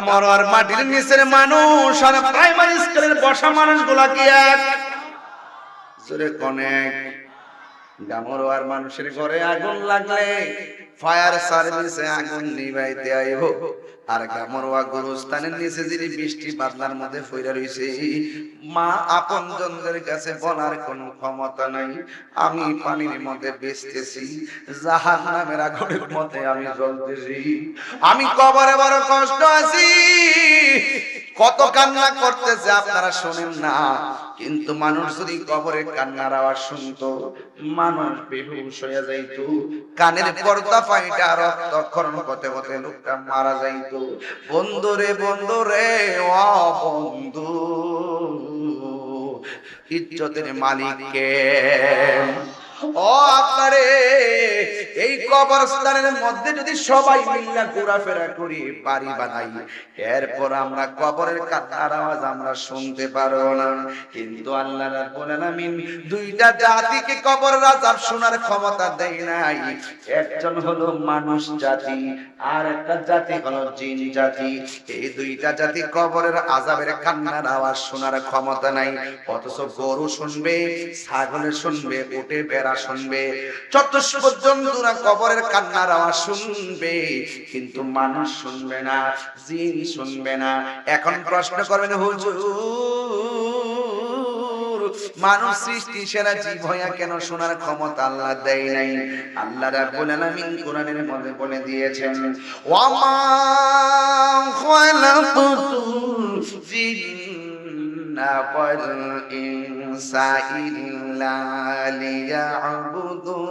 গামর আর মাটির নিচের মানুষ আর প্রাইমারি স্কুলের বসা মানুষগুলা কি এক? জোরে কনেক গামরোয়ার মানুষের ঘরে আগুন লাগলে ফায়ার সার্ভিসে আগুন নিভাইতে আইব। আর গামরোয়া গুরুস্থানের নিচে যদি বৃষ্টি বাদলার মধ্যে ফইরা রইছে, মা আপন জনদের কাছে বলার কোনো ক্ষমতা নাই। আমি পানির মধ্যে বেচতেছি জাহান নামের আগুনের মধ্যে আমি জ্বলতেছি। আমি কবরে বড় কষ্ট আছি, কত কান্না করতেছে আপনারা শোনেন না। কিন্তু মানুষ যদি কবরে কান্নার আওয়াজ শুনতো, মানুষ বেহুশ হয়ে যাইতো। কানের পর্দা ফাইটা রক্তক্ষরণ করতে হতে লোকটা মারা যাইত। বন্ধুরে বন্ধুরে অ বন্ধু, ইজ্জতের মালিককে ও আপনারে এই কবরস্থানের মধ্যে যদি সবাই মিল্লা ঘোরাফেরা করি, বাড়ি বানাই, এরপর আমরা কবরের কান্নার আওয়াজ আমরা শুনতে পারব না। কিন্তু আল্লাহ রাব্বুল আলামিন দুইটা জাতিকে কবর আযাব শোনার ক্ষমতা দেয় নাই। একজন হলো মানুষ জাতি, আর একটা জাতি হলো জিন জাতি। এই দুইটা জাতি কবরের আযাবের কান্নার আওয়াজ শোনার ক্ষমতা নাই। অথচ গরু শুনবে, ছাগলে শুনবে উটে বেড়া শুনবে। চতুষ্পদ জন্তুরা কবরের কান্নার আওয়াজ শুনবে, কিন্তু মানুষ শুনবে না, জিন শুনবে না। এখন প্রশ্ন করবেন, হুজুর, মানুষ সৃষ্টি সেরা জীব হইয়া কেন শোনার ক্ষমতা আল্লাহ দেয় নাই? আল্লাহ রাব্বুল আলামিন কোরআনের মধ্যে বলে দিয়েছেন ওয়াল ইনসা ইল্লা লিয়াবুদুন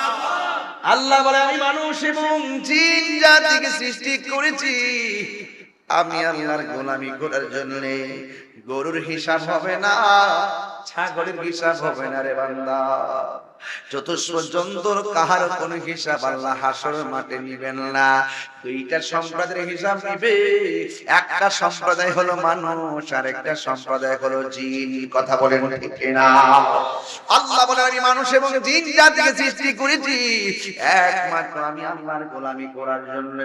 আল্লাহ বলে আমি মানুষ এবং জিন জাতিকে সৃষ্টি করেছি। আমি আল্লাহর গোলামি করার জন্য গরুর হিসাব হবে না ছাগলের হিসাব হবে না রে বান্দা। চতুষ্প জন্তুর কাহার কোন হিসাব আল্লাহ হাসর মাঠে নিবেন না। দুইটা সম্প্রদায়ের হিসাব নিবে। একটা সম্প্রদায় হলো মানুষ আর একটা সম্প্রদায় হলো জিন। কথা বলেন ঠিক না আল্লাহ আমি মানুষ এবং জিন জাতিকে সৃষ্টি করেছি। একমাত্র আমি আল্লাহর গোলামি করার জন্য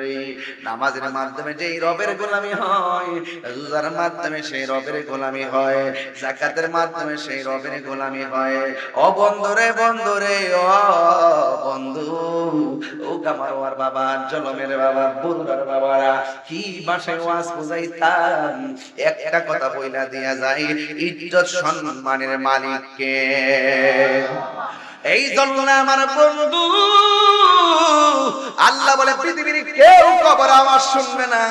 নামাজের মাধ্যমে যেই রবের গোলামি হয় রোজার মাধ্যমে সেই রবের গোলামি হয়, জাকাতের মাধ্যমে সেই রবের গোলামি হয়। ও বন্ধুরে বন্ধুরে, ও বন্ধু, ও কামারওয়ার বাবা, জলমের বাবা, বন্ধুর বাবারা, কি ভাষায় ওয়াজ বুঝাইতাম? একটা কথা বইলা দিয়া যায় ইজ্জত সম্মানের মালিককে। এই জন্য আমার বন্ধু, আল্লাহ বলে, পৃথিবীর কেউ কবর আওয়াজ শুনবে না।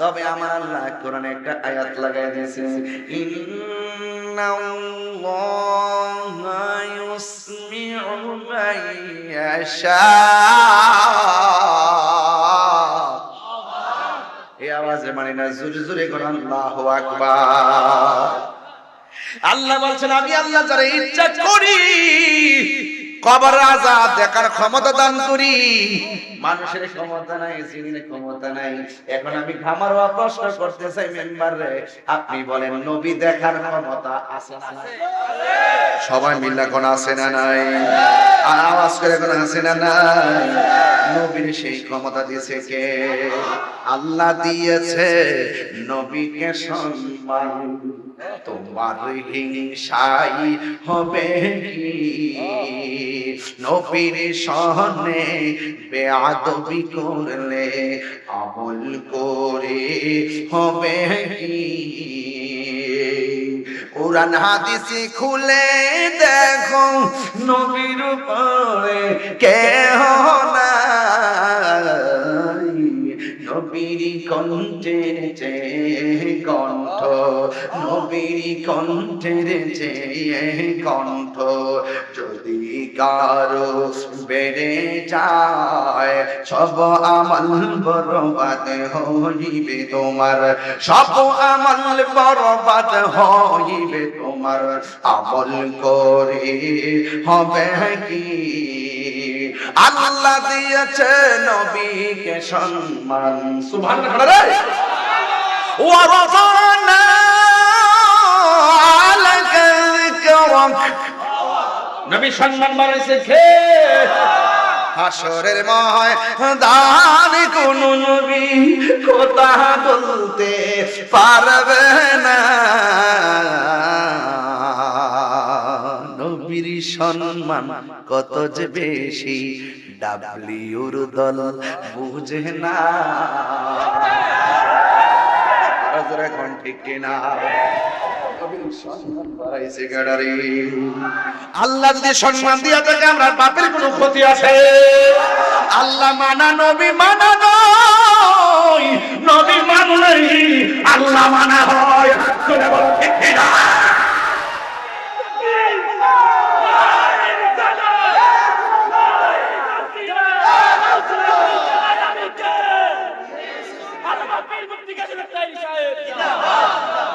তবে আমার আল্লাহ কোরআনে একটা আয়াত লাগাই দিয়েছে এই আওয়াজে মানে না, জোরে জোরে করে আল্লাহু আকবার। আল্লাহ বলছেন, আমি আল্লাহ যারা ইচ্ছা করি, কবর আজাব দেখার ক্ষমতা দান করি। মানুষের ক্ষমতা নাই, জিনের ক্ষমতা নাই। এখন আমি খামার প্রশ্ন করতে চাই, মেম্বার রে, আপনি বলেন, নবী দেখার ক্ষমতা আছে না? সবাই মিল্লা কোন আছে না নাই? আর আওয়াজ করে কোন আছে না নাই? নবীর সেই ক্ষমতা দিয়েছে কে? আল্লাহ দিয়েছে নবীকে সম্মান। তোমার হিংসাই হবে কি? নবীর সহনে বেআদবি করলে আমল করে হবে কি? কোরআন হাদিসে খুলে দেখো, নবীর উপরে কে নাই। নবীর কণ্ঠের চেয়ে কণ্ঠ, নবীর কণ্ঠের চেয়ে কণ্ঠ, যদি কারও বেড়ে যায়, সব আমল বরবাদ হইবে তোমার, সব আমল বরবাদ হইবে তোমার, আমল করে হবে কি? আল্লাহ দিয়েছে নবীকে সম্মান। সুবহানাল্লাহ। রে ওয়া রাফানা আলাকা যিকরাক। নবী সম্মান বাড়াইছে কে? হাসরের ময়দান কোন নবী কথা বলতে পারবে না। সম্মান কত যে বেশি, ডাবলিউর দল বুঝে না। এখন ঠিক কিনা। আল্লাহ যদি সম্মান দিয়া থাকে, আমরা বাপের কোনো ক্ষতি আছে। আল্লাহ মানা, নবী মানা নয়। নবী মানলেই আল্লাহ মানা হয় হাত তুলে বলো ঠিক কিনা?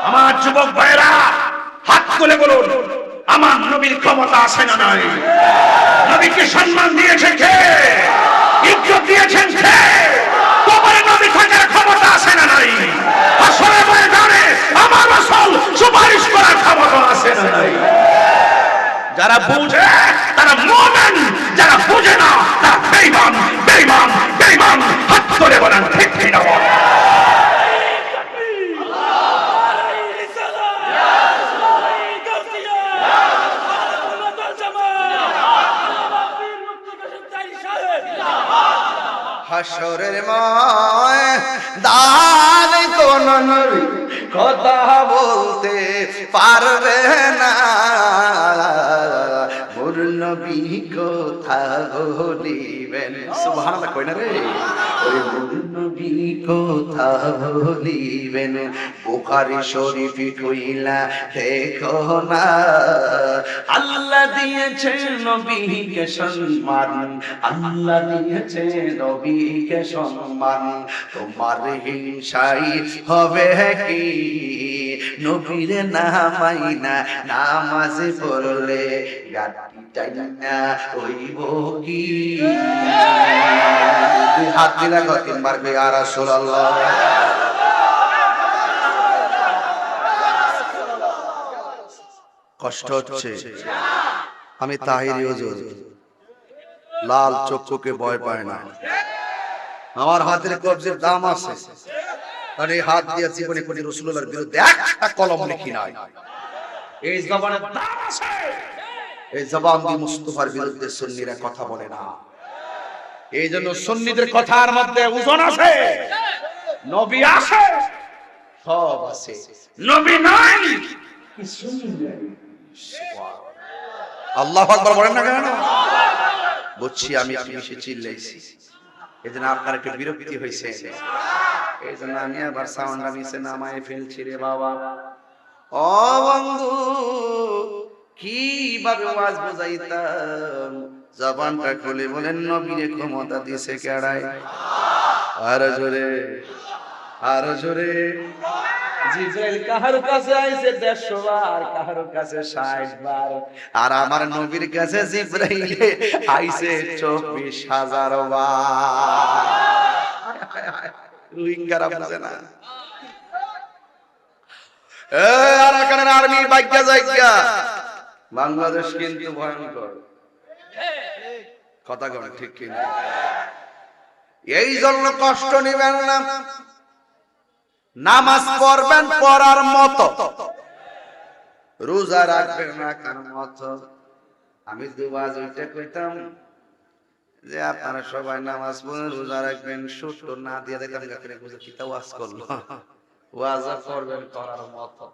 আমার যুবক ভাইরা হাত তুলে বলুন, আমার নবীর ক্ষমতা আছে না নাই? নবীকে সম্মান দিয়েছে কে? ইজ্জত দিয়েছেন কে? তোমার নবী থাকার ক্ষমতা আছে না নাই? আসলে ময়দানে আমার আসল সুপারিশ করার ক্ষমতা আছে না নাই। যারা বুঝে, তারা মোমেন যারা বুঝে না, তারা বেইমান বেইমান। বেইমান হাত তুলে বলেন, ঠিক ঠিক না হাসরের ময় দান কোন কথা বলতে পারবে না। মোর নবী কথা বলিবেন সুবহানাল্লাহ কই না রে। ওই মোর নবী কথা বলিবেন বুখারী শরীফ কইলা, দেখো না, আল্লাহ দিয়েছে নবীকে সম্মান। আল্লাহ দিয়েছে নবীকে সম্মান। তোমার হিংসাই হবে কি? নবীর নামাই না নামাজে পড়লে গাটি টাইনা হইব কি? দুই হাত দিলা কয় তিনবার কই আর রাসূলুল্লাহ। কষ্ট হচ্ছে। আমি তাহিরি হুজুর। লাল চক্ষুকে ভয় পায় না। আমার হাতের কবজের দাম আছে। এই হাত দিয়ে জীবনে কোন রসুলের বিরুদ্ধে একটা কলম লিখি নাই। এই জবানের দাম আছে। এই জবান দিয়ে মুস্তফার বিরুদ্ধে সুন্নিরা কথা বলে না। এই জন্য সুন্নিদের কথার মধ্যে ওজন আছে। নবী আছে। সব আছে। নবী নাই। আল্লাহ আকবার বলেন না কেন? বুঝছি আমি একটু বেশি চিল্লাইছি। জন্য আপনার একটু বিরক্তি হয়েছে। এই জন্য আমি আবার নামায় ফেলছি রে বাবা। বন্ধু বুঝাইতাম? জবানটা খুলে বলেন নবীরে ক্ষমতা দিছে কেড়ায়। আর জোরে আর জোরে। জিব্রাইল কাহার কাছে আইছে 150 বার, কাহার কাছে 60 বার। আর আমার নবীর কাছে আইছে 24000 বার। বাংলাদেশ কিন্তু ভয়ঙ্কর। কথা কন ঠিক কিনা? এই জন্য কষ্ট নিবেন না। নামাজ পড়বেন, পড়ার মতো। রোজা রাখবেন রাখার মতো। আমি দুবার ওইটা কইতাম যে আপনারা সবাই নামাজ পড়েন রোজা রাখবেন সুস্থ না দিয়ে দেখলাম কাকিরে বুঝে কিতা ওয়াজ করল। ওয়াজ করবেন করার মতো।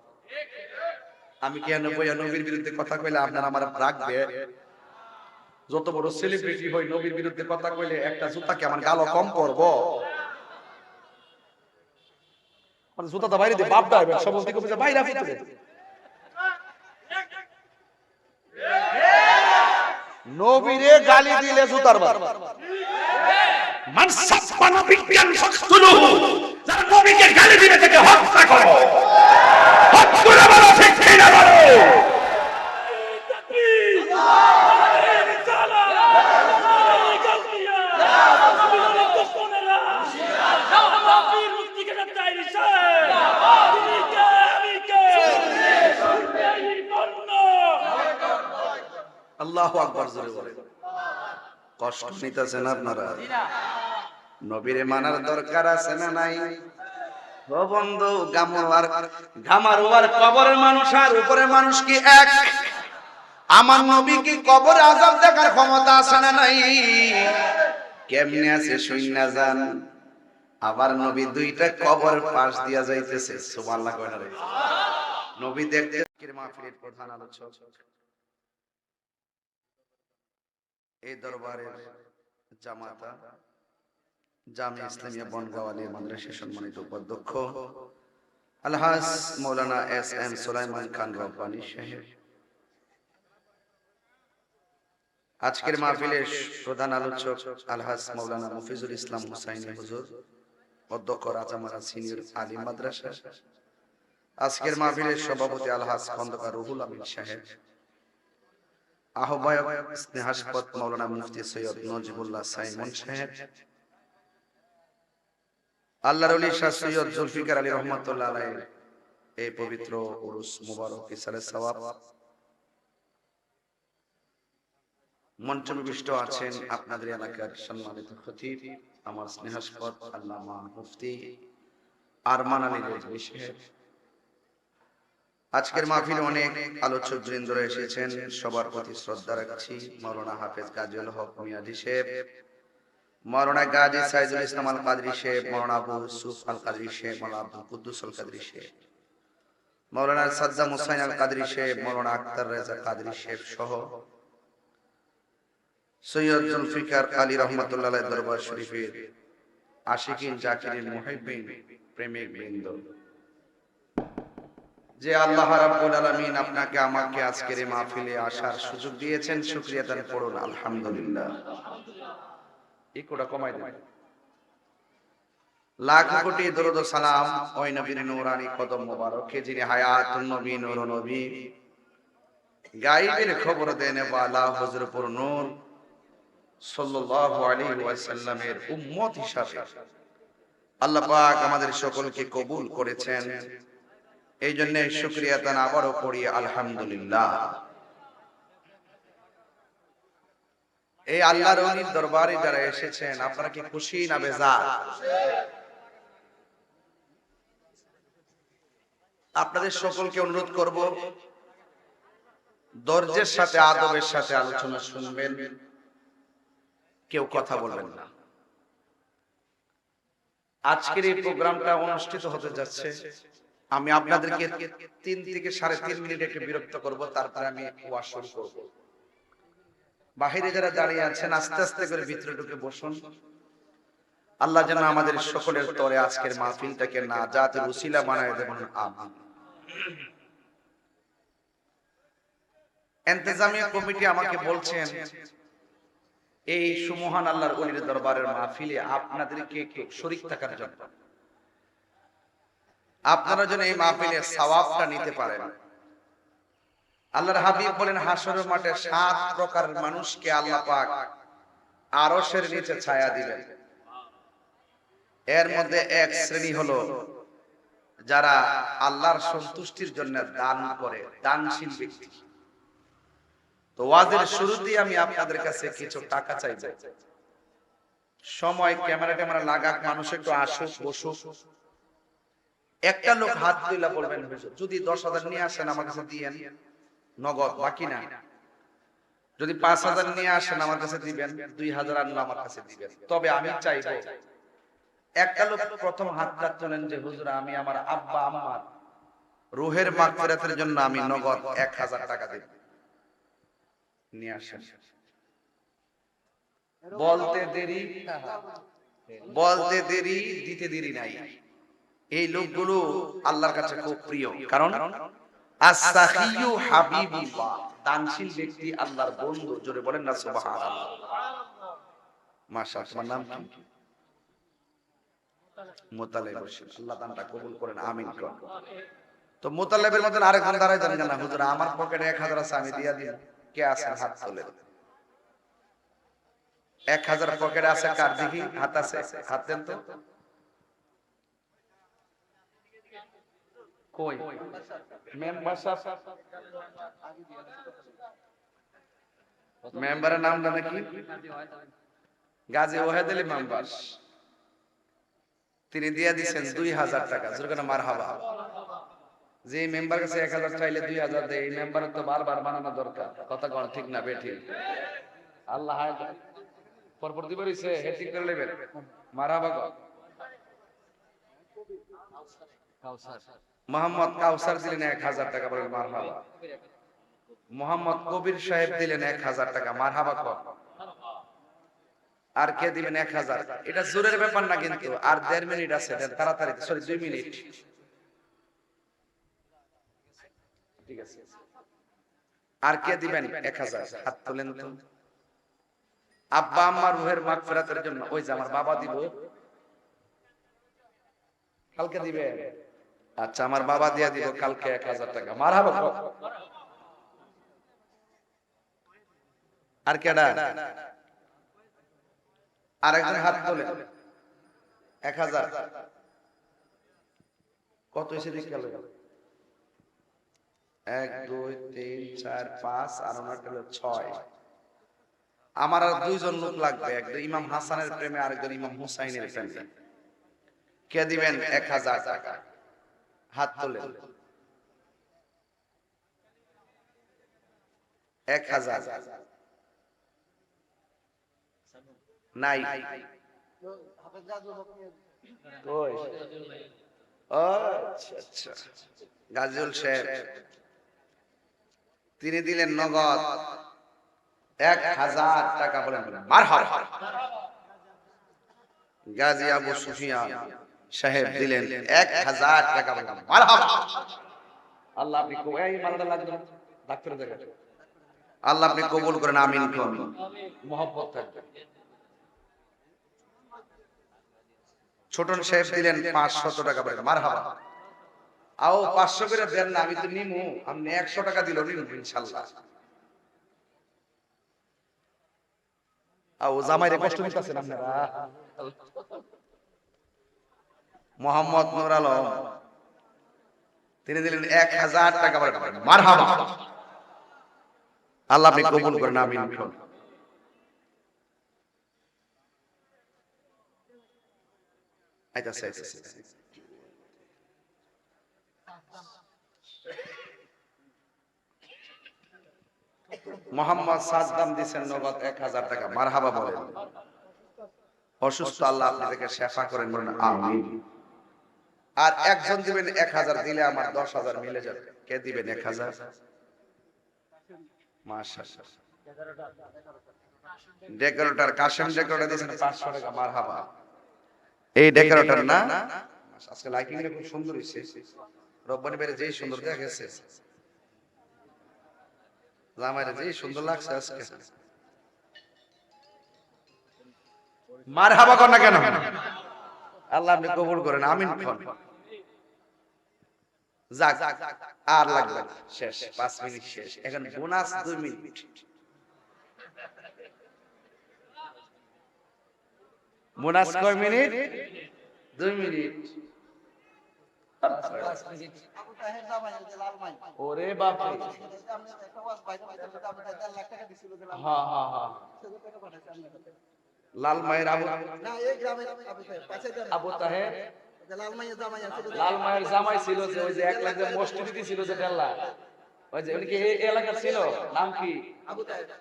আমি কেন বইয়া নবীর বিরুদ্ধে কথা কইলে আপনারা আমার রাখবে? যত বড় সেলিব্রিটি হই নবীর বিরুদ্ধে কথা কইলে একটা জুতাকে আমার গালো কম করব মানে জুতাটা বাইরে দিয়ে বাপ দাইবেন সব থেকে বুঝে বাইরে ফুটতে নবীরে গালি দিলে জুতার বার মান সাব্বা নবিয়ান ফাকতুলুহু যারা নবীকে গালি দিবে তাকে হত্যা করো হত্যা বলো ঠিক কিনা বলো আল্লাহু জোরে বলে কষ্ট নিতেছেন আপনারা? নবীরে মানার দরকার আছে না নাই? আমার নবী কি কবর ক্ষমতা নাই? যান? আবার নবী দুইটা কবর পাশ দিয়া যাইতেছে, সুবহানাল্লাহ কয় না নবী দেখতে প্রধান আলোচক। এই দরবারের জামাতা জামে ইসলামিয়া বনগাওয়ালি মাদ্রাসা সম্মানিত উপাধ্যক্ষ আলহাজ মৌলানা এস এম সুলাইমান খান রব্বানি সাহেব। আজকের মাহফিলের প্রধান আলোচক আলহাজ মৌলানা মুফিজুল ইসলাম হুসাইন হুজুর অধ্যক্ষ রাজামারা সিনিয়র আলিম মাদ্রাসা। আজকের মাহফিলের সভাপতি আলহাজ খন্দকার রুহুল আমিন সাহেব। আহ্বায়ক স্নেহাসপদ মৌলানা মুফতি সৈয়দ নজিবুল্লাহ সাইমন সাহেব, আল্লাহর অলি শাহ সৈয়দ জুলফিকার আলী রহমতুল্লাহ আলাইহির এই পবিত্র উরুস মুবারক ইসালে সওয়াব। মঞ্চ আছেন আপনাদের এলাকার সম্মানিত খতিব, আমার স্নেহাসপদ আল্লামা মুফতি আরমান আলী রেজভী সাহেব। আজকের মাহফিলে অনেক আলোচক বৃন্দরা এসেছেন। সবার প্রতি শ্রদ্ধা রাখছি। মৌলানা হাফেজ গাজীউল হক মিয়াজি সাহেব মৌলানা গাজী সাইদুল ইসলাম আল কাদরি সাহেব মৌলানা আবু ইউসুফ আল কাদরি সাহেব মৌলানা আব্দুল কুদ্দুস আল কাদরি সাহেব মৌলানা সাজ্জাম হুসাইন আল কাদরি সাহেব মৌলানা আক্তার রেজা কাদরি সাহেব সহ সৈয়দ জুলফিকার আলী রহমতুল্লাহ দরবার শরীফের আশিকিন জাকিরিন মুহিবিন প্রেমিক বৃন্দ। যে আল্লাহ রাব্বুল আলামিন আপনাকে আমাকে আজকের এই মাহফিলে আসার সুযোগ দিয়েছেন, শুকরিয়া দান করুন, আলহামদুলিল্লাহ। এই কোটা কমাই দেন। লাখ কোটি দরুদ সালাম ওই নবীর নূরানি কদম মোবারকে, যিনি হায়াতুন নবী, নূর নবী। গাইবের খবর দেন ওয়ালা হযরতুর নূর সাল্লাল্লাহু আলাইহি ওয়াসাল্লামের উম্মত হিসাবে। আল্লাহ পাক আমাদের সকলকে কবুল করেছেন। এই জন্য শুক্রিয়া তান আবারও করি আলহামদুলিল্লাহ। এই আল্লাহর অলির দরবারে যারা এসেছেন আপনারা কি খুশি না বেজার? আপনাদের সকলকে অনুরোধ করব ধৈর্যের সাথে আদবের সাথে আলোচনা শুনবেন। কেউ কথা বলবেন না। আজকের এই প্রোগ্রামটা অনুষ্ঠিত হতে যাচ্ছে আমি আপনাদেরকে তিন থেকে সাড়ে তিন মিনিট একটু বিরক্ত করব, তারপরে আমি ওয়াজ শুরু করব। বাহিরে যারা দাঁড়িয়ে আছেন, আস্তে আস্তে করে ভিতরে ঢুকে বসুন। আল্লাহ যেন আমাদের সকলের তরে আজকের মাহফিলটাকে না যাতে উসিলা বানায় দেবেন, আমিন। এন্তেজামিয়া কমিটি আমাকে বলছেন, এই সুমহান আল্লাহর অলির দরবারের মাহফিলে আপনাদেরকে শরীক থাকার জন্য। আপনারা যেন এই মাহফিলের সওয়াবটা নিতে পারেন। আল্লাহর হাবিব বলেন, হাসরের মাঠে সাত প্রকার মানুষকে আল্লাহ পাক আরশের নিচে ছায়া দিবেন। এর মধ্যে এক শ্রেণি হলো যারা আল্লাহর সন্তুষ্টির জন্য দান করে, দানশীল ব্যক্তি। তো ওয়াজের শুরুতেই আমি আপনাদের কাছে কিছু টাকা চাইব। সময় ক্যামেরা ট্যামেরা লাগাক, মানুষ একটু আসুক, বসুক। একটা লোক হাত তুইলা বলবেন যদি দশ হাজার নিয়ে আসেন আমার কাছে দিয়েন নগদ বাকি না। যদি পাঁচ হাজার নিয়ে আসেন আমার কাছে দিবেন দুই হাজার আনলে আমার কাছে দিবেন। তবে আমি চাইব একটা লোক প্রথম হাতটা তোলেন যে হুজুর আমি আমার আব্বা আমার রুহের মাগফিরাতের জন্য আমি নগদ এক হাজার টাকা দেব নিয়ে আসেন। বলতে দেরি বলতে দেরি দিতে দেরি নাই। এই লোকগুলো আল্লাহর কাছে খুব প্রিয়। কারণ হাবিবুল্লাহ দানশীল ব্যক্তি আল্লাহর বন্ধু জোরে বলেন না সুবহানাল্লাহ। মাশাআল্লাহ তোমার নাম কি? মোতালেব হোসেন আল্লাহ দানটা কবুল করেন আমিন করেন। তো মোতালেবের মতন আরেকজন দাঁড়াই দেন না হুজুর আমার পকেটে এক হাজার আছে আমি দিয়া কে আছে? হাত তোলেন। এক হাজার পকেটে আছে কার দেখি? হাত আছে হাত দেন তো। কই? মেম্বার মেম্বারের নামটা নাকি গাজী ওহেদ আলী মেম্বার। তিনি দিয়ে দিচ্ছেন দুই হাজার টাকা। যেরকম মার হাবা যে মেম্বার কাছে এক হাজার চাইলে দুই হাজার দেয় এই মেম্বারের তো বারবার বানানো দরকার। কথা কন ঠিক না বেঠিক। আল্লাহ পরপর দিবে রইছে সে ঠিক করে নেবেন। মার হাবা কন মোহাম্মদ কাউসার দিলেন এক হাজার টাকা, বলেন মার হাবা মোহাম্মদ কবির সাহেব দিলেন এক হাজার টাকা মার হাবা কন আর কে দিবেন এক হাজার? এটা জোরের ব্যাপার না কিন্তু, আর দেড় মিনিট আছে তাড়াতাড়ি সরি দুই মিনিট। ঠিক আছে। আর কে দিবেন? এক হাজার। হাত তোলেন তো। আব্বা আম্মা রুহের মাগফিরাতের জন্য, ওই যে আমার বাবা দিব। কালকে দিবে আচ্ছা আমার বাবা দিয়া দিব, কালকে এক হাজার টাকা। মার হাবা আর কেডা? আর একজন হাত তোলে এক হাজার। কত এসে দেখে গেল এক, দুই, তিন, চার, পাঁচ, আর ওনার হলো ছয়। আমার আর দুইজন লোক লাগবে একজন ইমাম হাসানের প্রেমে আরেকজন ইমাম হুসাইনের প্রেমে। কে দিবেন? এক হাজার টাকা। হাত তোলে এক হাজার। নাই। আচ্ছা, আচ্ছা। গাজীউল সাহেব তিনি দিলেন নগদ এক হাজার টাকা বলেন। মার গাজী আবু সুফিয়ান। সাহেব দিলেন এক হাজার টাকা আল্লাহ আপনি আল্লাহ কবুল করেন আমিন ছোটন সাহেব দিলেন পাঁচশত টাকা বলেন মার হাবা আও পাঁচশো করে দেন না আমি তো নিমু আপনি একশো টাকা দিল নিমু ইনশাল্লাহ আও জামাইরে কষ্ট দিতেছেন আপনারা। মোহাম্মদ নুর আলম। তিনি দিলেন এক হাজার টাকা মার হাবা আল্লাহ আপনি কবুল করেন আইতাছে। মোহাম্মদ সাদ্দাম দিছেন নগদ এক হাজার টাকা। মারহাবা বলেন। অসুস্থ আল্লাহ আপনাদেরকে শেফা করেন বলেন আমিন। আর একজন দিবেন এক হাজার, দিলে আমার দশ হাজার মিলে যাবে। কে দিবেন এক হাজার? কাশেম দিয়েছেন পাঁচশো টাকা মারহাবা। এই ডেকোরেটর না? আজকে লাইটিং খুব সুন্দর হয়েছে। রব্বানি বাইরে যেই সুন্দর দেখা গেছে জামাইরে যেই সুন্দর লাগছে আজকে। মার হাবা কর না কেন? আল্লাহ আপনি কবুল করেন আমিন খন যাক আর লাগবে না। শেষ পাঁচ মিনিট শেষ। এখন বোনাস দুই মিনিট। বোনাস কয় মিনিট? দুই মিনিট। ওরে বাপ রে হ্যাঁ হ্যাঁ হ্যাঁ। লাল মায়ের আবু আবু তাহের। লাল মায়ের জামাই ছিল যে ওই যে এক লাখ যে মসজিদ ছিল যে ওই যে উনি কি এই এলাকার ছিল? নাম কি?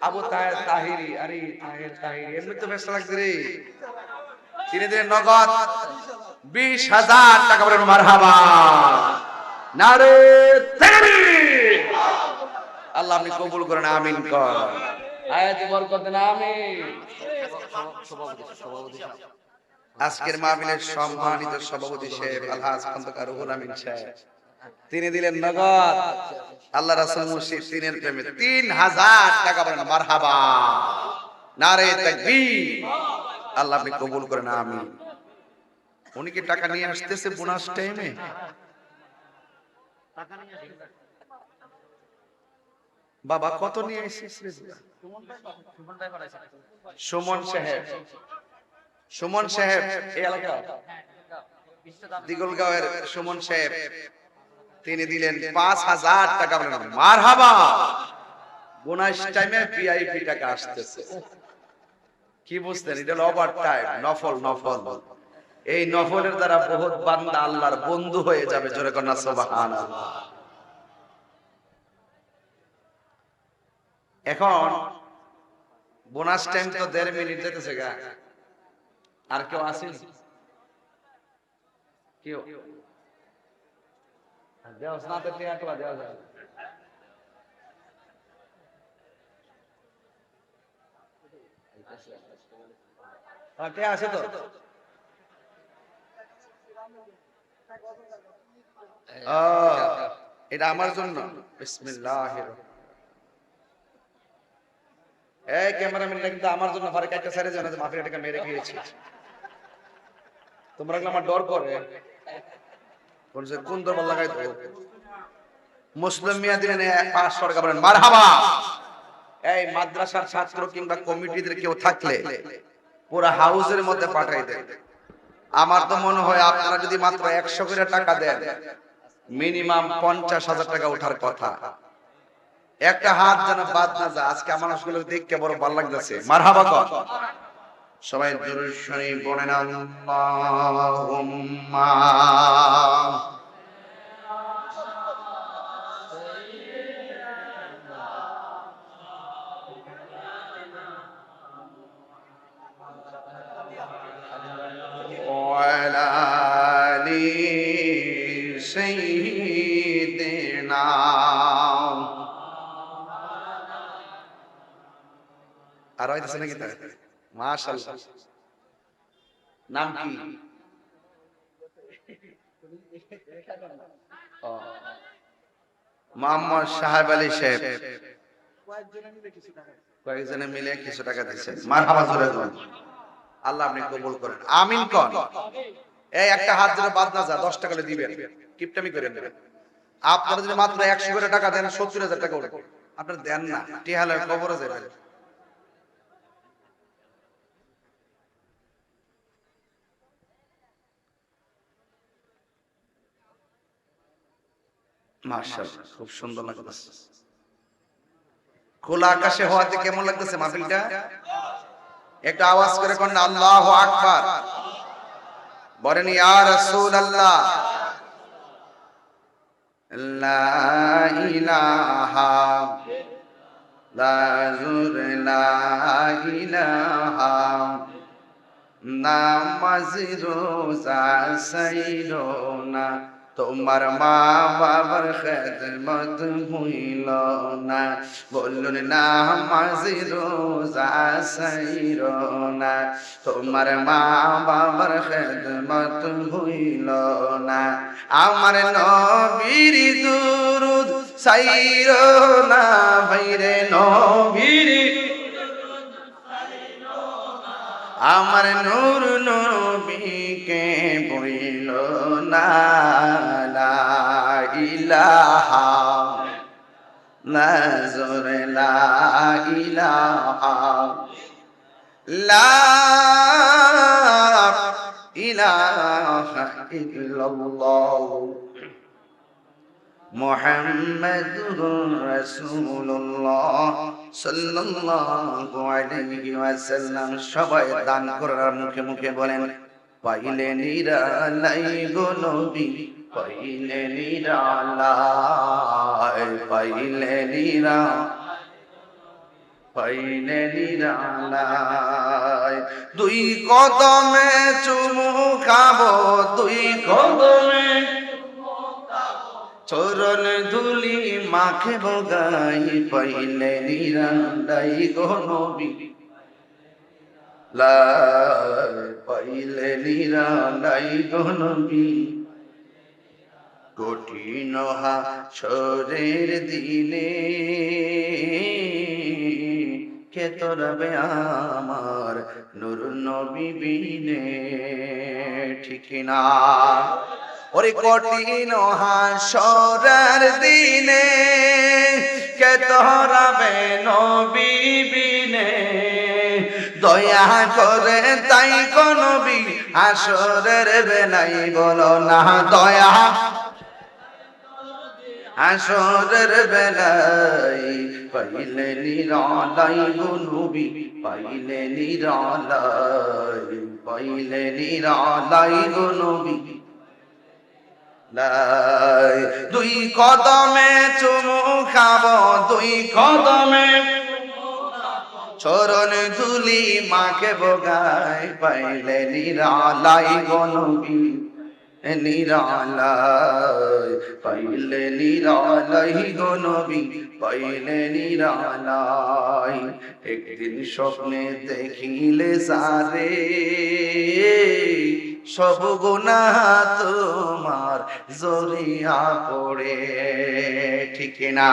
আবু তাহের। তাহিরি আরে তাহের তাহিরি এমনি তো ব্যস্ত লাগছে রে। তিনি দিলেন নগদ বিশ হাজার টাকা বলেন মারহাবা। নারে! আল্লাহ আপনি কবুল করেন আমিন কর। আয়াতি বরকত না আজকের মাহফিলের সম্মানিত সভাপতি সাহেব আলহাজ খন্দকার রুহুল আমিন সাহেব। তিনি দিলেন নগদ। আল্লাহ রাসূল মুর্শিদ তিনের প্রেমে তিন হাজার টাকা বলেন মারহাবা। নারে তাকবীর। আল্লাহ আপনি কবুল করেন আমিন। উনি কি টাকা নিয়ে আসতেছে বোনাস টাইমে বাবা কত নিয়ে এসেছিস সুমন সাহেব। সুমন সাহেব, এই এলাকা। দিগলগাঁওয়ের সুমন সাহেব, তিনি দিলেন পাঁচ হাজার টাকা মার হাবা বোনাস টাইমে ভিআইপি টাকা আসতেছে। কি বুঝতেন, এটা ওভার টাইম নফল নফল। এই নফলের দ্বারা বহুত বান্দা আল্লাহর বন্ধু হয়ে যাবে, জোরে কন্যা সোবাহান এখন বোনাস টাইম তো দেড় মিনিট যেতেছে গা। আর কেউ আসেন? কেউ? দেওয়া যায় কে আছে তো এটা আমার জন্য। বিসমিল্লাহির এই ক্যামেরাম্যানটা কিন্তু আমার জন্য জানা যে মেরে খেয়েছি। তোমরা আমার ডর করে? কোন সে কোন দরবার লাগাই মুসলিম মিয়া দিলেন পাঁচ সরকার বলেন, মারহাবা! এই মাদ্রাসার ছাত্র কিংবা কমিটিদের কেউ থাকলে পুরো হাউসের মধ্যে পাঠাই দেন। আমার তো মনে হয় আপনারা যদি মাত্র একশো করে টাকা দেন, মিনিমাম পঞ্চাশ হাজার টাকা ওঠার কথা। একটা হাত যেন বাদ না যায়। আজকে আমার আসলে দেখতে বড় ভালো লাগতেছে। মারহাবা কর। সবাই দুরূদ শরীফ আল্লাহুম্মা। নাম কি? মোহাম্মদ সাহেব আলী কয়েকজনে মিলে কিছু টাকা। আল্লাহ আপনি কবুল করেন। আমিন কন। এই একটা হাত যেন বাদ না যায়, দশ টাকা দিবেন। কিপটামি করে দেবেন আপনারা যদি মাত্র একশো করে টাকা দেন, সত্তর হাজার টাকা উঠবে। আপনারা দেন না। টিহালে কবরে যাবেন। খুব সুন্দর লাগতেছে। খোলা আকাশে হওয়াতে কেমন লাগতেছে মাহফিলটা? একটা আওয়াজ করে কোন আল্লাহ আকবার। বলেন ইয়া রাসূলুল্লাহ। লা ইলাহা লা লা ইলাহা নামাজ রোজা সাইরো না তোমার মা বাবার খেদমত হইল না। বলুন নামাজ রোজা সাইর না। তোমার মা বাবার খেদমত হইল না। আমার নবীর দুরুদ সাইর না ভাইরে, নবীর আমার নূর নবীকে বইল না ইলাহা নাজর লা ইলাহা লা ইলাহা ইল্লাল্লাহ। মুহাম্মাদুর রাসূলুল্লাহ সাল্লাল্লাহু আলাইহি ওয়াসাল্লাম সবাই দান করার মুখে মুখে বলেন, পাইলে নিরালাই গো নবী, পাইলে নিরালাই, পাইলে নিরা, পাইলে নিরালাই। দুই কদমে চুমু খাব, দুই কদমে চরণ ধুলি মাখে বগাই পাইলে নিরালাই গো নবী। পাইলে নিরালাই গনবি কঠিন হাসরের দিনে কে তোরাবে আমার নুর নবী বিনে? ঠিক না। ওরে কঠিন হাসরের দিনে কে তোরাবে নবী বিনে? দয়া করে তাই নবী, হাসরের বেলাই বলো না দয়া। আসরের বেলাই পাইলে নিরালাই গুনুবি পাইলে নিরালাই পাইলে নিরালাই গুনুবি দুই কদমে চুমু খাব, দুই কদমে চরণ ধুলি মাকে বগাই পাইলে নিরালাই গনবি নিরালাই, পাইলে নিরালাই গনবি পাইলে নিরালাই। একদিন স্বপ্নে দেখিলে সারে সব গুণা তোমার জরিয়া পড়ে, ঠিক না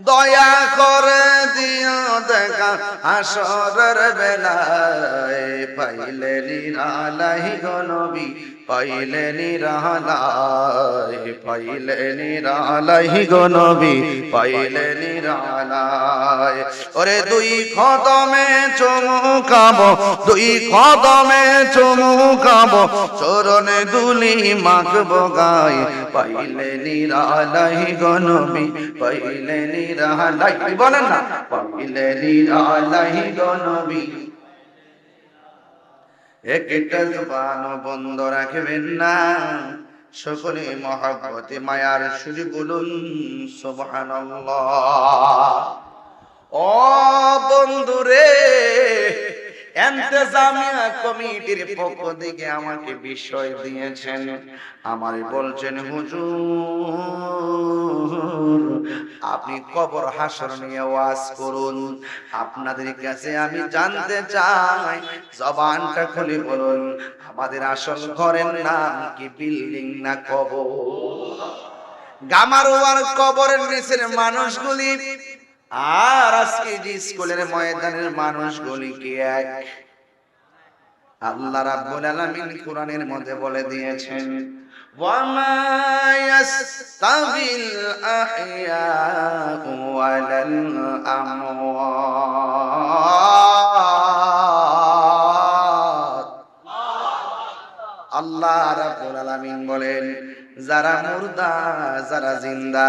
দয়া করে দিও দেখা আসরের বেলায়, পাইলে নিরালাই গনবি পাইলে নিরালাই পাইলে নিরালাই গনবি পাইলে নিরালাই। ওরে দুই কদমে চমুকাব দুই কদমে চমুকাব চরণে দুলি মাখব গাই। পাইলে নিরালাই গনবি পাইলে নিরালাই বলেন না পাইলে নিরালাই গনবি একটা জবান বন্ধ রাখবেন না। সকলে মহাব্বতে মায়ার সুরি বলুন সোহান ও বন্ধুরে এন্তেজামিয়া কমিটির পক্ষ থেকে আমাকে বিষয় দিয়েছেন। আমার বলছেন, হুজুর, আপনি কবর হাসর নিয়ে ওয়াজ করুন। আপনাদের কাছে আমি জানতে চাই, জবানটা খুলে বলুন, আমাদের আসল ঘরের নাম কি, বিল্ডিং না কবর? গামারোয়ার কবরের নিচের মানুষগুলি আর আজকে যে স্কুলের ময়দানের মানুষগুলি কি এক? আল্লাহ রাব্বুল আলামিন কোরআনের মধ্যে বলে দিয়েছেন ওয়ামা ইয়াস্তাবিল আহইয়াউ ওয়ালাল আমওয়াত। আল্লাহ রাব্বুল আলামিন বলেন যারা মুর্দা যারা জিন্দা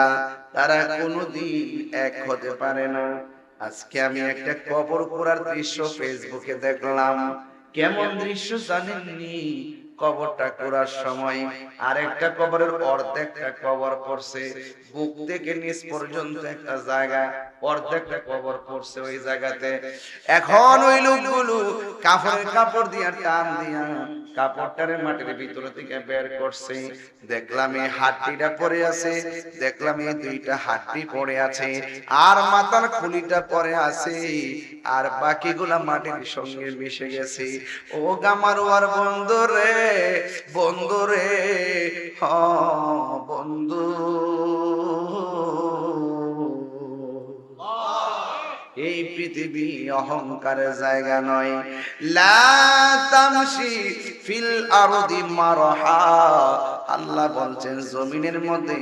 তারা কোনোদিন এক হতে পারে না। আজকে আমি একটা কবর করার দৃশ্য ফেসবুকে দেখলাম। কেমন দৃশ্য জানেননি? কবরটা করার সময় আরেকটা কবরের অর্ধেকটা কবর পড়ছে। বুক থেকে নিচ পর্যন্ত একটা জায়গা। অর্ধেকটা কবর পড়ছে ওই জায়গাতে। এখন ওই লোকগুলো কাপড়ের কাপড় দিয়া টান দিয়া কাপড়টারে মাটির ভিতর থেকে বের করছে। দেখলাম এই হাড্ডিটা পড়ে আছে দেখলাম এই দুইটা হাড্ডি পড়ে আছে আর মাথার খুলিটা পড়ে আছে আর বাকিগুলা মাটির সঙ্গে মিশে গেছে। ও গামারোয়ার বন্ধু রে বন্ধু রে হ বন্ধু। পৃথিবী অহংকারের জায়গা নয়। লা ফিল আরদি মারহা। আল্লাহ বলছেন, জমিনের মধ্যে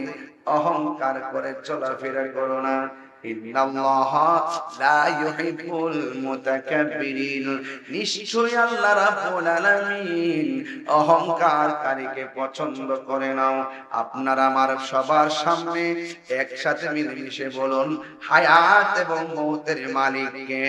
অহংকার করে চলাফেরা করো না। ইউহিব্বুল আল্লাহ পছন্দ করে নাও। আপনার আমার সবার সামনে একসাথে বলুন, হায়াত এবং মৌতের মালিককে।